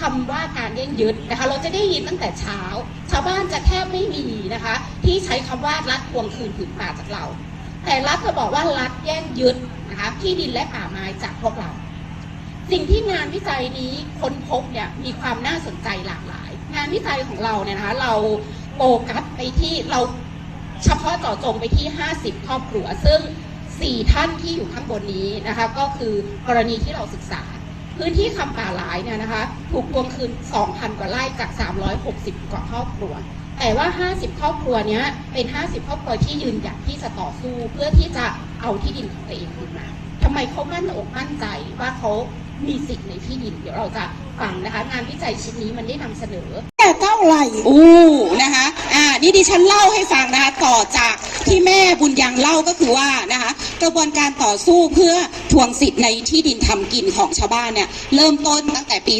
คำว่าการแย่งยึดนะคะ เราจะได้ยินตั้งแต่เช้า ชาวบ้านจะแทบไม่มีนะคะ ที่ใช้คำว่ารัฐทวงคืนผืนป่าจากเรา แต่รัฐจะบอกว่ารัฐแย่งยึดนะคะที่ดินและป่าไม้จากพวกเรา สิ่งที่งานวิจัยนี้ค้นพบเนี่ยมีความน่าสนใจหลากหลาย งานวิจัยของเราเนี่ยนะคะเราโฟกัสไปที่เราเฉพาะเจาะจงไปที่ 50 ครอบครัวซึ่ง 4 ท่านที่อยู่ข้างบนนี้นะคะ ก็คือกรณีที่เราศึกษา พื้นที่คำป่าหลายเนี่ยนะคะถูกทวงคืน 2,000 กว่าไร่จาก 360 กว่าครอบครัว แต่ว่า 50 ครอบครัวเนี้ยเป็น 50 ครอบครัวที่ยืนหยัดที่จะต่อสู้เพื่อที่จะเอาที่ดินของตัวเองคืนมาทำไมเขามั่นอกมั่นใจว่าเขามีสิทธิ์ในที่ดิน เดี๋ยวเราจะฟังนะคะ งานวิจัยชิ้นนี้มันได้นำเสนอแค่เท่าไหร่อู้นะคะอ่านี่ดิฉันเล่าให้ฟังนะคะต่อจากที่แม่บุญยังเล่าก็คือว่านะคะ กระบวนการต่อสู้เพื่อทวงสิทธิ์ในที่ดินทำกินของชาวบ้านเนี่ยเริ่มต้นตั้งแต่ปี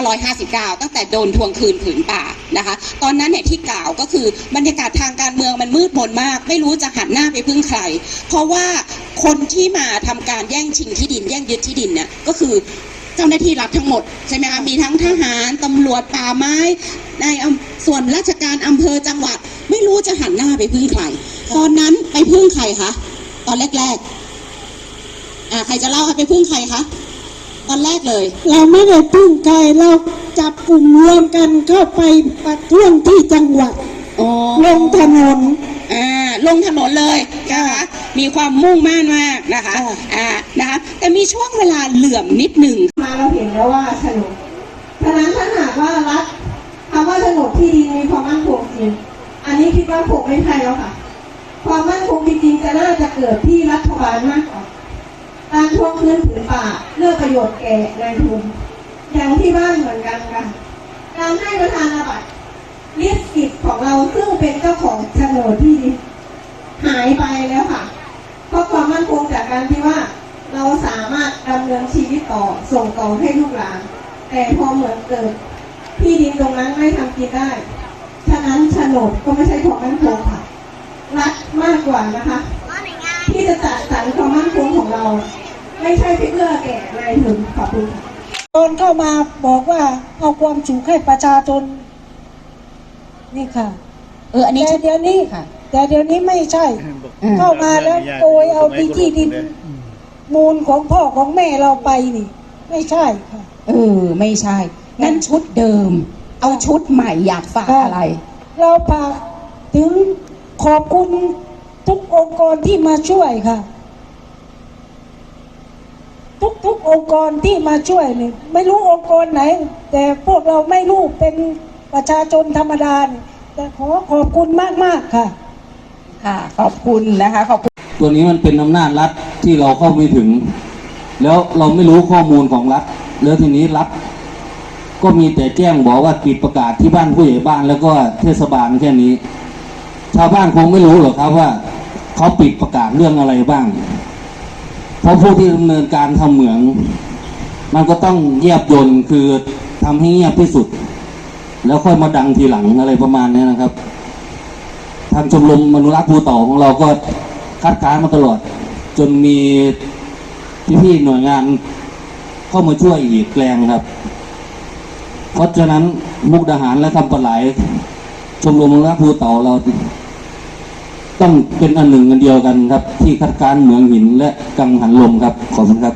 2559 ตั้งแต่โดนทวงคืนผืนป่านะคะ ตอนนั้นเนี่ยที่กล่าวก็คือบรรยากาศทางการเมืองมันมืดมนมาก ไม่รู้จะหันหน้าไปพึ่งใคร เพราะว่าคนที่มาทำการแย่งชิงที่ดินแย่งยึดที่ดินเนี่ยก็คือเจ้าหน้าที่รัฐทั้งหมดใช่ไหมคะมีทั้งทหารตำรวจป่าไม้ในส่วนราชการอำเภอจังหวัด ไม่รู้จะหันหน้าไปพึ่งใคร ตอนนั้นไปพึ่งใครคะ ตอนแรกๆอ่าใครจะเล่าคะไปพึ่งใครคะตอนแรกเลย เราไม่ได้พึ่งใครเราจับกลุ่มรวมกันเข้าไปประท้วงที่จังหวัดอ๋อลงถนนอ่าลงถนนเลยนะคะมีความมุ่งมั่นมากนะคะค่ะอ่านะคะแต่มีช่วงเวลาเหลื่อมนิดหนึ่งมาเราเห็นแล้วว่าโฉนดฉะนั้นถ้าหากว่ารัฐคำว่าโฉนดที่ดินมีความมั่นคงจริงอันนี้คิดว่าคงไม่ใช่แล้วค่ะ ความมั่นคงจริงๆจะน่าจะเกิดที่รัฐบาลมากกว่าการทวงคืนผืนป่าเพื่อประโยชน์แก่นายทุนอย่างที่บ้านเหมือนกันค่ะการให้ประธานาบัตรลิสต์สิทธิ์ของเราซึ่งเป็นเจ้าของโฉนดที่ดินหายไปแล้วค่ะ เพราะความมั่นคงจากการที่ว่าเราสามารถดำเนินชีวิตต่อส่งต่อให้ลูกหลาน แต่พอเหมือนเกิดที่ดินตรงนั้นไม่ทำกินได้ ฉะนั้นโฉนดก็ไม่ใช่ความมั่นคงค่ะรัฐ มากกว่านะคะ ที่จะจัดสรรความมั่นคงของเรา ไม่ใช่เพื่อแก่นายทุนขอบคุณค่ะตอนเข้ามาบอกว่าเอาความสุขให้ประชาชนนี่ค่ะเอออันนี้แต่เดี๋ยวนี้ค่ะแต่เดี๋ยวนี้ไม่ใช่อืมเข้ามาแล้วโกยเอาที่ที่ดิน มูลของพ่อของแม่เราไปนี่ ไม่ใช่ค่ะเออไม่ใช่ นั่นชุดเดิม เอาชุดใหม่อยากฝากค่ะอะไร เราฝากถึงขอบคุณ ทุกองค์กรที่มาช่วยค่ะ ทุกทุกองค์กรที่มาช่วยเนี่ยไม่รู้องค์กรไหน แต่พวกเราไม่รู้เป็นประชาชนธรรมดาเนี่ยแต่ขอขอบคุณมากมากๆค่ะ ค่ะ ขอบคุณนะคะขอบคุณตัวนี้มันเป็นอำนาจรัฐที่เราเข้าไม่ถึง แล้วเราไม่รู้ข้อมูลของรัฐแล้วทีนี้รัฐก็มีแต่แจ้งบอกว่าปิดประกาศที่บ้านผู้ใหญ่บ้านแล้วก็เทศบาลแค่นี้ ชาวบ้านคงไม่รู้หรอกครับว่า เขาปิดประกาศเรื่องอะไรบ้าง เพราะผู้ที่ดำเนินการทำเหมือง มันก็ต้องเยียบยนคือทำให้เงียบที่สุด แล้วค่อยมาดังทีหลังอะไรประมาณนี้นะครับ ทางชมรมมนุรักษ์ภูต่าของเราก็คัดค้านมาตลอด จนมีพี่ๆหน่วยงานเข้ามาช่วยอีกแกลงครับ เพราะฉะนั้นมุกดาหารและคำปลายชมรมมนุรักษ์ภูต่าเรา ต้องเป็นอันหนึ่งอันเดียวกันครับ ที่คัดค้านเหมืองหินและกังหันลมครับ ขอบคุณครับ